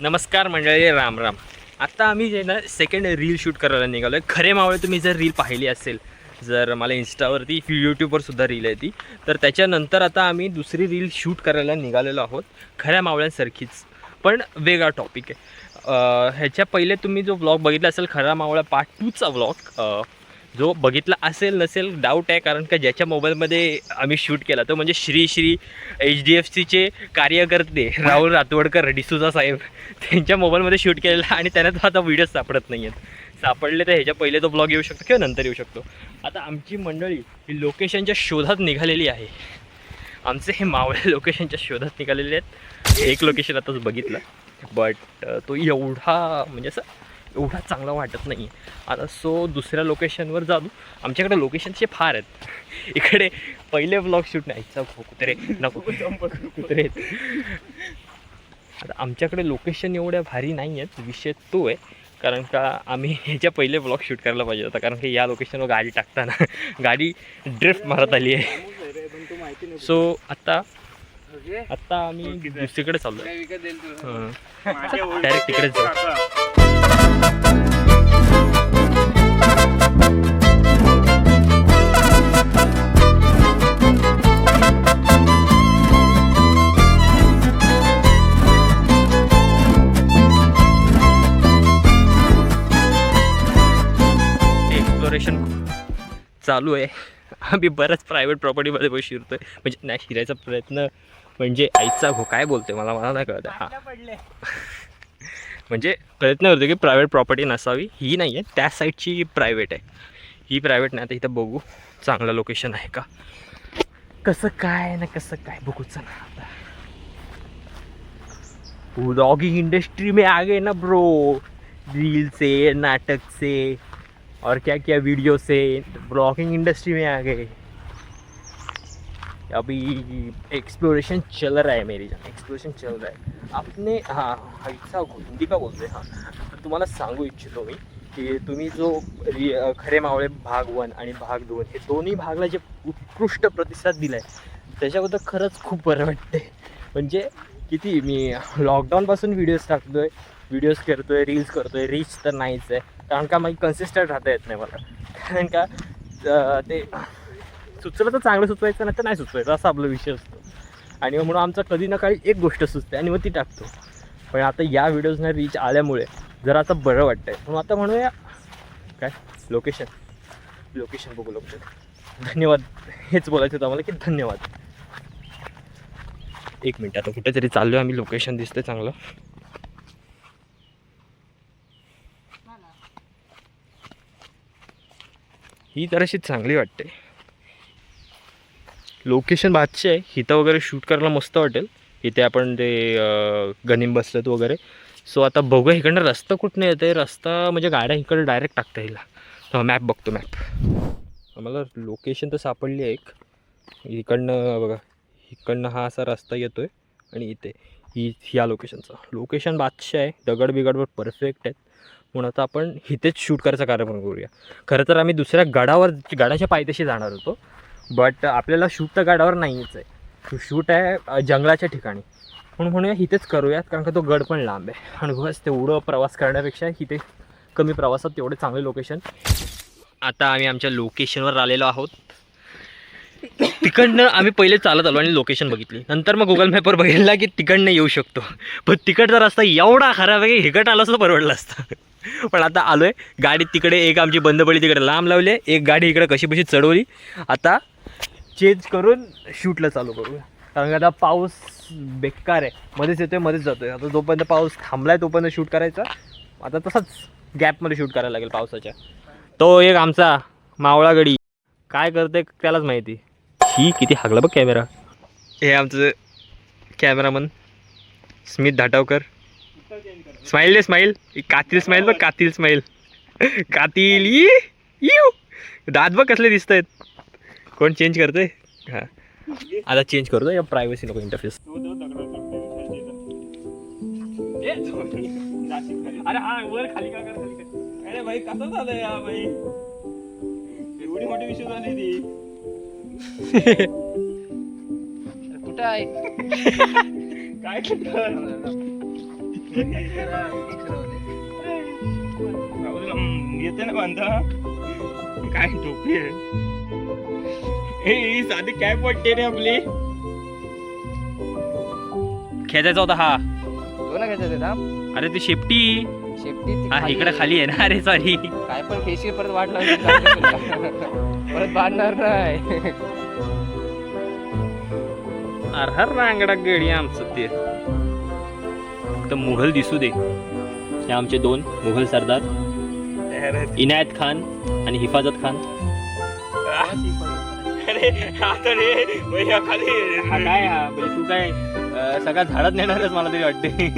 नमस्कार मंडळी राम राम. आत्ता आम्ही जे ना सेकंड रील शूट करायला निघालो आहे खरे मावळे तुम्ही जर रील पाहिली असेल जर मला इन्स्टावरती यूट्यूबवर सुद्धा रील आहे ती तर त्याच्यानंतर आता आम्ही दुसरी रील शूट करायला निघालेलो आहोत. खऱ्या मावळ्यांसारखीच पण वेगळा टॉपिक आहे. ह्याच्या पहिले तुम्ही जो व्लॉग बघितला असेल खरा मावळा पार्ट टूचा व्लॉग जो बघितला असेल नसेल डाऊट आहे कारण का ज्याच्या मोबाईलमध्ये आम्ही शूट केला तो म्हणजे Shri Shri H D F सीचे कार्यकर्ते राहुल रातवडकर डिसुजा साहेब त्यांच्या मोबाईलमध्ये शूट केलेला आणि त्यांना तो आता व्हिडिओ सापडत नाही आहेत सापडले तर ह्याच्या पहिले तो ब्लॉग येऊ शकतो किंवा नंतर येऊ शकतो. आता आमची मंडळी ही लोकेशनच्या शोधात निघालेली आहे. आमचे हे मावळे लोकेशनच्या शोधात निघालेले आहेत. एक लोकेशन आताच बघितलं. बट तो एवढा म्हणजे असं एवढा चांगला वाटत नाही. आता सो दुसऱ्या लोकेशनवर जाऊ. आमच्याकडे लोकेशनचे फार आहेत. इकडे पहिले ब्लॉग शूट नाही. चा कुत्रे नको. कुत्रे. आता आमच्याकडे लोकेशन एवढ्या भारी नाही आहेत. विषय तो आहे. कारण का आम्ही ह्याच्या पहिले ब्लॉग शूट करायला पाहिजे होता. कारण की या लोकेशनवर गाडी टाकताना गाडी ड्रिफ्ट मारत आली आहे. सो आत्ता आत्ता आम्ही दुसरीकडे चाललो डायरेक्ट तिकडेच जाऊ. एक्सप्लोरेशन चालू आहे. आम्ही बऱ्याच प्रायव्हेट प्रॉपर्टीमध्ये पण आहे म्हणजे नाही शिरायचा प्रयत्न म्हणजे आईचा हो काय बोलतोय मला मला नाही कळत. हा. म्हणजे प्रयत्न करतो की प्रायव्हेट प्रॉपर्टी नसावी. ही नाही आहे त्या साईडची प्रायव्हेट आहे. ही प्रायव्हेट नाही आता इथं बघू. चांगलं लोकेशन आहे का? कसं काय ना कसं काय? बघू चला आता. व्लॉगिंग इंडस्ट्री में आ गए ना ब्रो रील से नाटक से और क्या क्या वीडियो से ब्लॉगिंग इंडस्ट्री में आ गए. अभी एक्सप्लोरेशन चल रहा है मेरी जान। एक्सप्लोरेशन चल रहा है। आपने हां ऐसा हिंदी का बोलते आहे हां। तर तुम्हाला सांगू इच्छितो मी की तुम्ही जो रि खरे मावळे भाग वन आणि भाग दोन हे दोन्ही भागला जे उत्कृष्ट प्रतिसाद दिला आहे त्याच्याबद्दल खरंच खूप बरं वाटते म्हणजे किती मी लॉकडाऊनपासून व्हिडिओज टाकतो आहे व्हिडिओज करतो आहे रील्स करतो आहे रीच तर नाहीच आहे. कारण का माझी कन्सिस्टंट राहता येत नाही मला. कारण का ते सुचलं तर चांगलं सुचवायचं नाही तर नाही सुचवायचं असा आपला विषय असतो. आणि म्हणून आमचा कधी ना काही एक गोष्ट सुचते आणि मग ती टाकतो. पण आता या व्हिडिओजना रीच आल्यामुळे जरा आता बरं वाटतंय. म्हणून आता म्हणूया काय? लोकेशन लोकेशन बघू लोकेशन धन्यवाद. हेच बोलायचं होतं आम्हाला की धन्यवाद. एक मिनटं आता कुठेतरी चाललो आम्ही. लोकेशन दिसतंय चांगलं. ही जराशी चांगली वाटते. लोकेशन बादशी आहे. इथं वगैरे शूट करायला मस्त वाटेल. इथे आपण ते गनिम बसतात वगैरे. सो आता बघूया इकडनं रस्ता कुठनं येते रस्ता म्हणजे गाड्या इकडे डायरेक्ट टाकता येईल. हा मॅप बघतो मॅप आम्हाला लोकेशन तर सापडली आहे एक. इकडनं बघा. इकडनं हा असा रस्ता येतो आहे आणि इथे. ही ह्या लोकेशनचा लोकेशन बादशा आहे. दगड बिगडवर परफेक्ट आहेत. म्हणून आता आपण इथेच शूट करायचा कार्यक्रम करूया. खरं तर आम्ही दुसऱ्या गडावर गडाच्या पायथ्याशी जाणार होतो. बट आपल्याला शूट तर गाडावर नाहीच आहे. शूट आहे जंगलाच्या ठिकाणी. म्हणून म्हणूया इथेच करूयात कारण का तो गड पण लांब आहे. आणि बस तेवढं प्रवास करण्यापेक्षा इथे कमी प्रवासात तेवढे चांगले लोकेशन आता आम्ही आमच्या लोकेशनवर आलेलो आहोत. तिकडनं आम्ही पहिले चालत आलो आणि लोकेशन बघितली. नंतर मग गुगल मॅपवर बघितला की तिकडनं येऊ शकतो. पण तिकडचा रस्ता एवढा खराब आहे की हिकट आला असं परवडलं असतं. पण आता आलो आहे गाडी तिकडे एक आमची बंद पडली तिकडे लांब लावली एक गाडी इकडे कशी कशी चढवली. आता चेंज करून शूटला चालू करूया. कारण आता पाऊस बेकार आहे. मध्येच येतोय मध्येच जातोय. आता जोपर्यंत पाऊस थांबलाय तोपर्यंत शूट करायचा. आता तसाच गॅपमध्ये शूट करायला लागेल पावसाच्या. तो एक आमचा मावळा गडी. काय करते त्यालाच माहिती. ही किती हागला बघ कॅमेरा हे आमचं कॅमेरामन स्मित धाटावकर. स्माईल रे स्माईल कातील स्माईल बघ कातील स्माईल कातील दात बघ कसले दिसत आहेत कोण चेंज करतोय? हां. आता चेंज करतो या प्रायव्हसी नको इंटरफेस अरे हा वर खाली का कर अरे भाई कसं झालंय या भाई? एवढी मोठी विषय झाली ती. कुठं आहे? काय येते ना बांधा काय टोपी आहे? ही साधी कॅप वाटते रे आपली? खेचायचा होता हा. घ्यायचं ते थांब. अरे ती शेपटी. शेपटी ती हा इकडे. खाली आहे ना. अरे सॉरी काय पण खेशी परत वाट लावली. परत बांधणार नाही. अरे हर रांगडा गडी आमचं ते. फक्त मुघल दिसू दे. हे आमचे दोन मुघल सरदार. इनायत खान आणि हिफाजत खान. अरे आता रे भैया खाली हा काय हा म्हणजे तू काय अं, सगळ्या झाडात नेणारच मला तरी वाटते.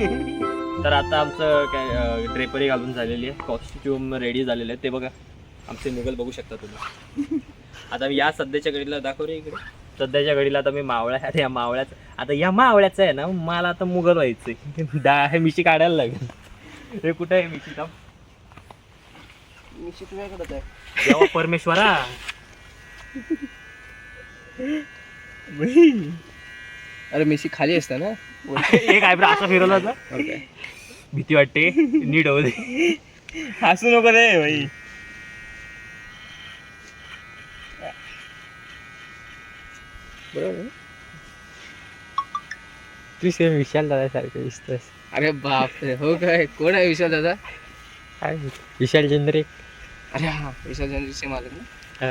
तर आता आमचं काय ड्रेपरी घालून झालेली आहे. कॉस्ट्युम रेडी झालेलं आहे. ते बघा आमचे मुघल बघू शकता तुम्ही. आता मी या सध्याच्या घडीला दाखव रे इकडे. सध्याच्या घडीला आता मी मावळ्या अरे या मावळ्याचं आता या मावळ्याचं आहे ना मला आता मुघल व्हायचंय. दा हे मिशी काढायला लागेल. हे कुठं आहे मिशी? का मी शिकवायकडे आहे देवा परमेश्वरा. अरे मिशी खाली असते ना? हे काय बरं असं फिरवलं होतं. भीती वाटते. नीट होऊ दे. हसू नको रे भाई. बरोबर तू सेम विशाल दादा सारखं दिसतोस. अरे बाप रे हो काय? कोण आहे विशाल दादा? काय? विशाल चंद्रे अरे हा विशाल दादा सेम आलं ना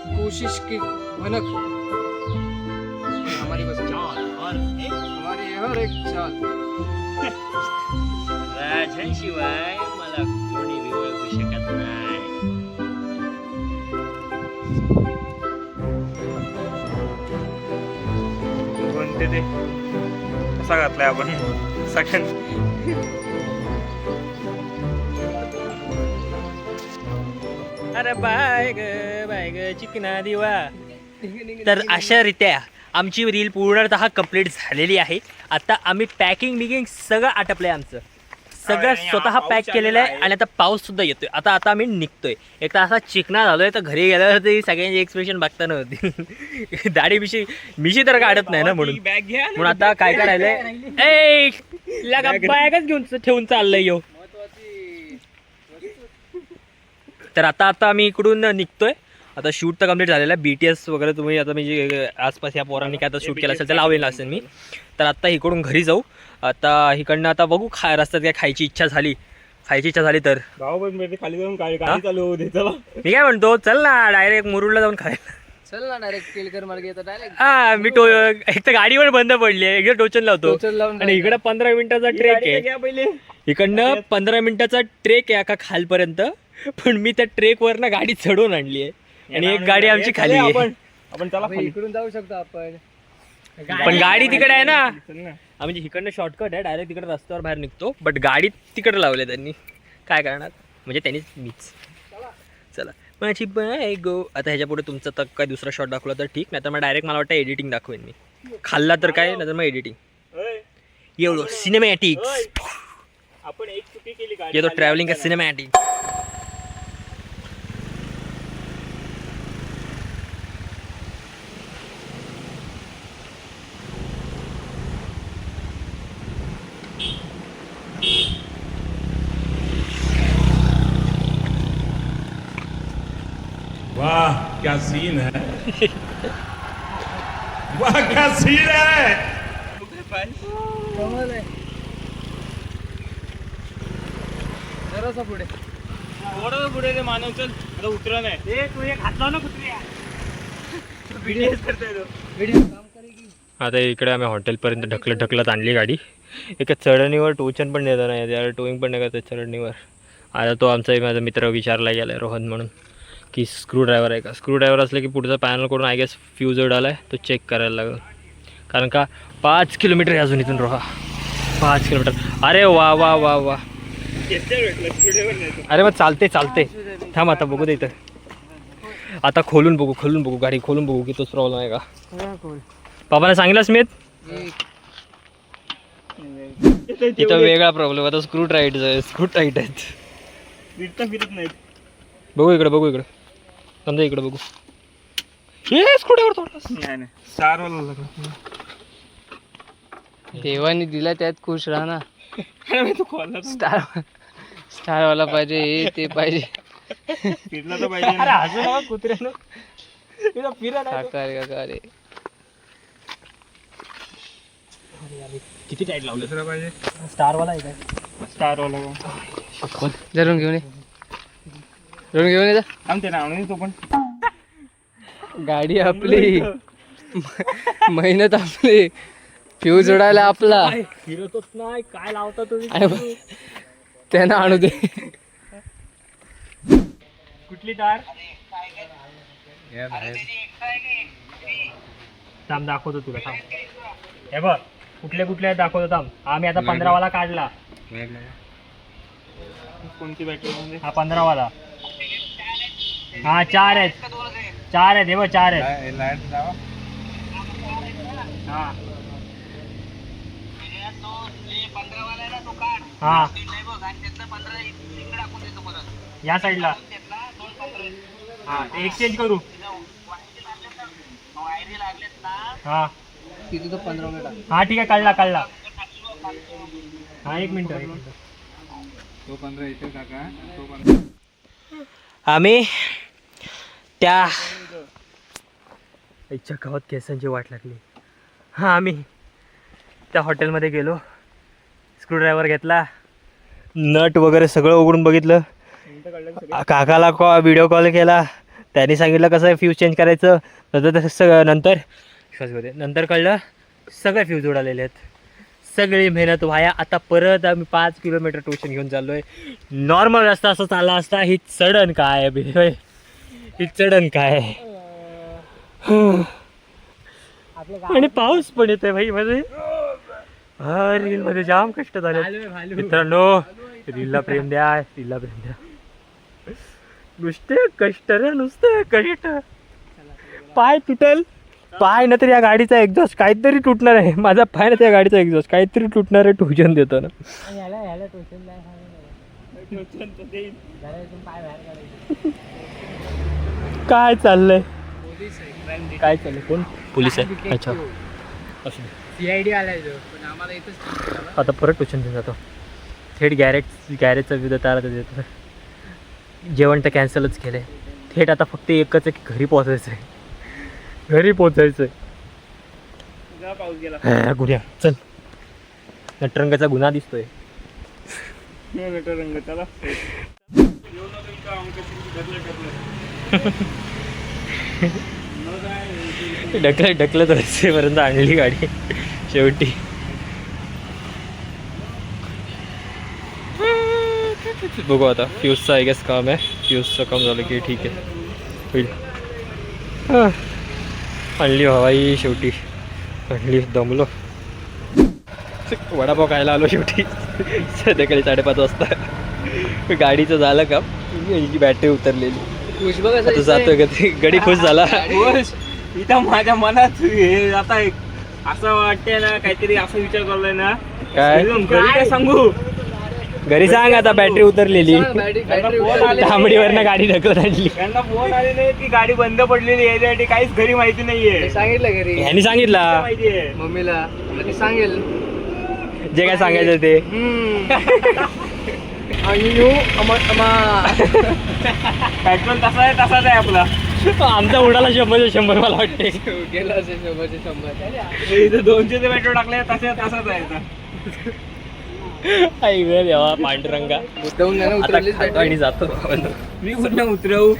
कोशिश की भनक। हमारी बस चाल और एक। हमारी हर एक चाल। राजांशिवाय मला कोणी बी ओळखू शकत नाही। कोणते ते? कसा घातलाय आपण? सगळ्यां अरे बाय ग बाय ग चिकना दिवा. तर अशा रीत्या आमची रील पूर्णतः कंप्लीट झालेली आहे. आता आम्ही पॅकिंग बिकिंग सगळं आटपलंय आमचं. सगळं हा स्वतः पॅक केलेलं आहे आहे. आणि आता पाऊस सुद्धा येतोय. आता आता आम्ही निघतोय. एक तर असा चिकना झालोय तर घरी गेल्यावर तरी सगळ्यांची एक्सप्रेशन बघताना होती. दाढी बिशी मिशी तर काढत नाही ना म्हणून. बॅग घ्या म्हणून आता काय काय राहिलंय ए लगा बॅगच घेऊन ठेवून चाललंय यो. तर आता आता आम्ही इकडून निघतोय. आता शूट तर कंप्लीट झालेलं आहे. बी टी एस वगैरे तुम्ही आता म्हणजे आसपास या पोरांनी काय आता शूट केलं असेल तर लावेल असेल मी. तर आता इकडून घरी जाऊ. आता इकडनं आता बघू खा रस्त्यात काय खायची इच्छा झाली. खायची इच्छा झाली तर. खाली जाऊन हा? चालू. मी काय म्हणतो चल ना डायरेक्ट मुरुडला जाऊन खायला. चल ना डायरेक्ट केलकर मार्गे येतो डायरेक्ट हा मी टो एक तर गाडी पण बंद पडली आहे. एकदा टोचन लावतो. आणि इकडे पंधरा मिनिटाचा ट्रेक आहे. इकडनं पंधरा मिनिटाचा ट्रेक आहे का खालपर्यंत. पण मी त्या ट्रेकवर ना गाडी चढवून आणली आहे. आणि एक गाडी आमची खाली आहे. आपण आपण चला अबे, खाली. इकडून जाऊ शकतो आपण. पण गाडी तिकडे आहे ना. म्हणजे इकडनं शॉर्टकट आहे डायरेक्ट तिकडे रस्त्यावर बाहेर निघतो. बट गाडी तिकडे लावली त्यांनी. काय करणार? म्हणजे त्यांनीच मीच. चला. माझी बाय गो. आता ह्याच्या पुढे तुमचा तर काय दुसरा शॉट दाखवला तर ठीक. नाही तर मग डायरेक्ट मला वाटतं एडिटिंग दाखवेन मी. खाल्ला तर काय नाही तर मग एडिटिंग एवढं सिनेमॅटिक्स. आपण एक चुकी केली ट्रॅव्हलिंग का असताना. सिनेमॅटिक वाह क्या सीन है वाह क्या सीन है कमाल आहे. जरासा पुढे. थोडं पुढे रे मानव चल. आता उतरा नाही तू एक हात लाव ना कुत्र्या व्हिडिओ करतोय तो. व्हिडिओ काम करेगी. आता इकडे आम्ही हॉटेलपर्यंत ढकलत ढकलत आणली गाडी. एका चढणीवर टोचन पण देत नाही त्याला टोईंग पण नाही करत चढणीवर. आता तो आमचा एक माझा मित्र विचारला गेला रोहन म्हणून की स्क्रू ड्रायव्हर आहे का? स्क्रू ड्रायव्हर असलं की पुढचा पॅनल करून आय गेस फ्यूज उडाला आहे तो चेक करायला लागेल. कारण का पाच किलोमीटर आहे अजून इथून रोहा. पाच किलोमीटर. अरे वा वा वा वा. अरे मग चालते चालते. थांब आता बघू दे इथं. आता खोलून बघू खोलून बघू गाडी खोलून बघू की तोच प्रॉब्लेम आहे का? बाबाने सांगितलं स्मित? इथं वेगळा प्रॉब्लेम आता स्क्रू टाईट स्क्रू टाईट आहेत. बघू इकडे बघू इकडे. समजा इकडे बघू. हे स्क्रू ड्रायव्हर नाही देवाने दिला त्यात खुश राहा ना. स्टार स्टार वाला पाहिजे हे ते पाहिजे. फिरला तर पाहिजे. ना. अरे हसू नका कुत्र्यानं. फिरा नाही. काका किती टाईट लावलं. दुसरा पाहिजे. स्टारवाला आहे काय? स्टार वाला? जरून घेऊन ये. जरून घेऊन ये जा. थांब ते नाव नाही तो पण. गाडी आपली. मेहनत आपली. फ्यूज उडायला आपला. फिरतच नाही काय लावता तुम्ही? त्यांना आणू दे. कुठली तार? थांब दाखवतो तुला थांब. हे बघ कुठले कुठले आहेत दाखवतो थांब. आम्ही आता पंधरावाला काढला. कोणती बॅटरी म्हणजे हा पंधरावाला. हा चार आहेत. चार आहेत हे बघ चार आहेत. हा. हा. या साईडला हा एक्सचेंज करू हा तिथे तो पंधरा मिनिट हा. ठीक आहे काढला काढला. हा एक मिनिट एक मिनिट. तो पंधरा इथे तो पंधरा आम्ही त्या इच्छा गावात केसांची वाट लागली. हां आम्ही त्या हॉटेलमध्ये गेलो. स्क्रूड्रायव्हर घेतला. नट वगैरे सगळं उघडून बघितलं. काकाला कॉ व्हिडिओ कॉल केला. त्यांनी सांगितलं कसं फ्यूज चेंज करायचं. नंतर तसं सगळं नंतर श्वास. नंतर कळलं सगळे फ्यूज उडालेले आहेत. सगळी मेहनत वाया. आता परत आम्ही पाच किलोमीटर ट्युशन घेऊन चाललो आहे नॉर्मल रस्ता असं चालला असता ही चढण काय. ही चढण काय? आणि पाऊस पण येतोय भाई मध्ये हा रील मध्ये जाम कष्ट झाले. मित्रांनो रीलला प्रेम द्या रीलला प्रेम द्या. नुसते कष्ट रे नुसते कष्ट. पाय तुटल. पाय ना तरी या गाडीचा एक्झॉस्ट काहीतरी तुटणार आहे. माझा पाय ना त्या गाडीचा एक्झॉस्ट काहीतरी तुटणार आहे ट्युशन देतो ना काय चाललंय? काय चाललंय? कोण? पोलीस आहे. अच्छा. असं सीआयडी आलाय पण आम्हाला इथंच आता परत ट्युशन घेऊन जातो. थेट गॅरेज गॅरेजचा विविध तारा देतो. जेवण तर कॅन्सलच केलं आहे थेट आता फक्त एकच आहे की घरी पोचायचं आहे घरी पोचायचं जा पाऊस गेला. आहे गुन्ह्या चल. नटरंगाचा गुन्हा दिसतोय. नटर रंग त्याला. ढकलत ढकलत रस्तेपर्यंत आणली गाडी. शेवटी. बघू आता फ्यूजचं आय गेस काम आहे. फ्यूजचं काम झालं की ठीक आहे. होईल. आणली हवाई शेवटी. आणली दमलो. वडापाव खायला आलो शेवटी. संध्याकाळी साडेपाच वाजता. गाडीचं झालं का यांची बॅटरी उतरलेली. आता जातोय का ते गडी खुश झाला. माझ्या मनात हे आता असं वाटतंय ना काहीतरी असा विचार करलाय ना. काय? घरी काय सांगू? घरी सांग आता बॅटरी उतरलेली. तांबडीवरनं गाडी ढकलत आणली. त्यांना फोन आले नाही की गाडी बंद पडलेली आहे याच्यासाठी काहीच घरी माहिती नाहीये. सांगितलं घरी. ह्यांनी सांगितला. माहितीये मम्मीला. ती सांगेल. जे काय सांगायचं ते. अय्यो, अमा अमा. पेट्रोल तसा आहे तसाच आहे आपला. आमचा उडाला शंभर शंभर मला वाटते. गेला असेल शंभरचे शंभर. इथं दोनशे पेट्रोल टाकले तसे तसाच आहे आता. आई गं देवा पांडुरंगा. आणि जातो. मी कुठं उतरवू?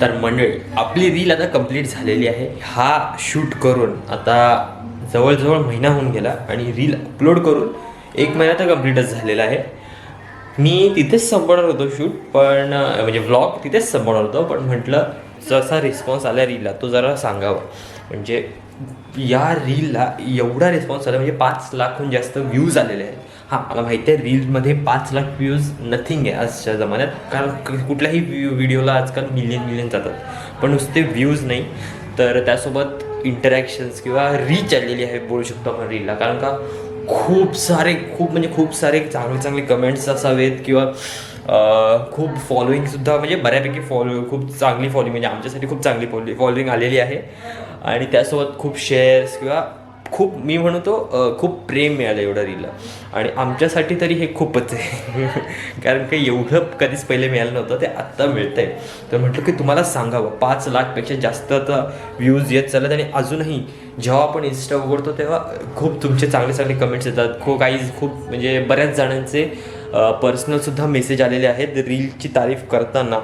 तर मंडळी आपली रील आता कंप्लीट झालेली आहे. हा शूट करून आता जवळजवळ महिना होऊन गेला आणि रील अपलोड करून एक महिना तर कंप्लीटच झालेला आहे. मी तिथेच संपवणार होतो शूट पण म्हणजे व्लॉग तिथेच संपवणार होतो पण म्हटलं जसा रिस्पॉन्स आला रीलला तो जरा सांगावा. म्हणजे या रीलला एवढा रिस्पॉन्स आला म्हणजे पाच लाखहून जास्त व्ह्यूज आलेले आहेत. हां मला माहिती आहे रीलमध्ये पाच लाख व्ह्यूज नथिंग आहे आजच्या जमान्यात. कारण कुठल्याही व्हिडिओला आजकाल मिलियन मिलियन जातात. पण नुसते व्ह्यूज नाही. तर त्यासोबत इंटरॅक्शन्स किंवा रीच आलेली आहे बोलू शकतो आपण रीलला कारण का खूप सारे खूप म्हणजे खूप सारे चांगले चांगले कमेंट्स असावेत किंवा खूप फॉलोईंगसुद्धा म्हणजे बऱ्यापैकी फॉलो खूप चांगली फॉलोईंग म्हणजे आमच्यासाठी खूप चांगली फॉलो फॉलोईंग आलेली आहे. आणि त्यासोबत खूप शेअर्स किंवा खूप मी म्हणतो खूप प्रेम मिळालं एवढं रीलला. आणि आमच्यासाठी तरी हे खूपच आहे. कारण काही एवढं कधीच पहिले मिळालं नव्हतं ते आत्ता मिळतं आहे तर म्हटलं की तुम्हाला सांगावं पाच लाखपेक्षा जास्त आता व्ह्यूज येत चालत आणि अजूनही जेव्हा आपण इन्स्टा उघडतो तेव्हा खूप तुमचे चांगले चांगले कमेंट्स येतात. खूप काही खूप म्हणजे बऱ्याच जणांचे पर्सनलसुद्धा मेसेज आलेले आहेत रीलची तारीफ करताना.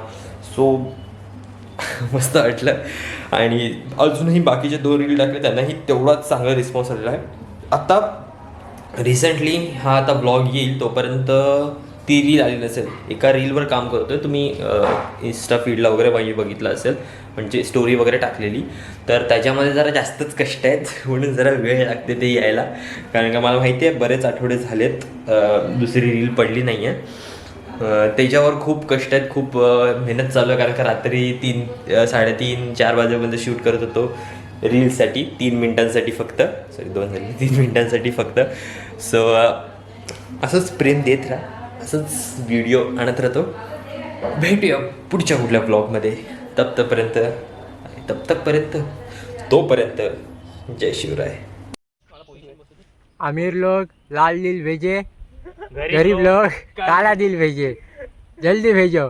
सो मस्त वाटलं. आणि अजूनही बाकीचे दोन रील टाकले त्यांनाही तेवढाच चांगला रिस्पॉन्स आलेला आहे. आता रिसेंटली हा आता ब्लॉग येईल तोपर्यंत ती रील आली नसेल. एका रीलवर काम करतोय. तुम्ही इन्स्टा फीडला वगैरे बघि- बघितलं असेल म्हणजे स्टोरी वगैरे टाकलेली. तर त्याच्यामध्ये जरा जास्तच कष्ट आहेत म्हणून जरा वेळ लागते ते यायला. कारण का मला माहिती आहे बरेच आठवडे झालेत दुसरी रील पडली नाही आहे त्याच्यावर खूप कष्ट आहेत खूप मेहनत चालू आहे. कारण का रात्री तीन साडेतीन चार वाजेपर्यंत शूट करत होतो. रील्ससाठी तीन मिनिटांसाठी फक्त. सॉरी दोन झाले. तीन मिनिटांसाठी फक्त. सो असंच प्रेम देत राहा. असंच व्हिडिओ आणत राहतो. भेटूया पुढच्या कुठल्या ब्लॉगमध्ये तप्तपर्यंत तप्तपर्यंत तोपर्यंत. जय शिवराय. आमिर लोग लाल लील भेजे गरीब लोग काला दिल भेजे जल्दी भेजो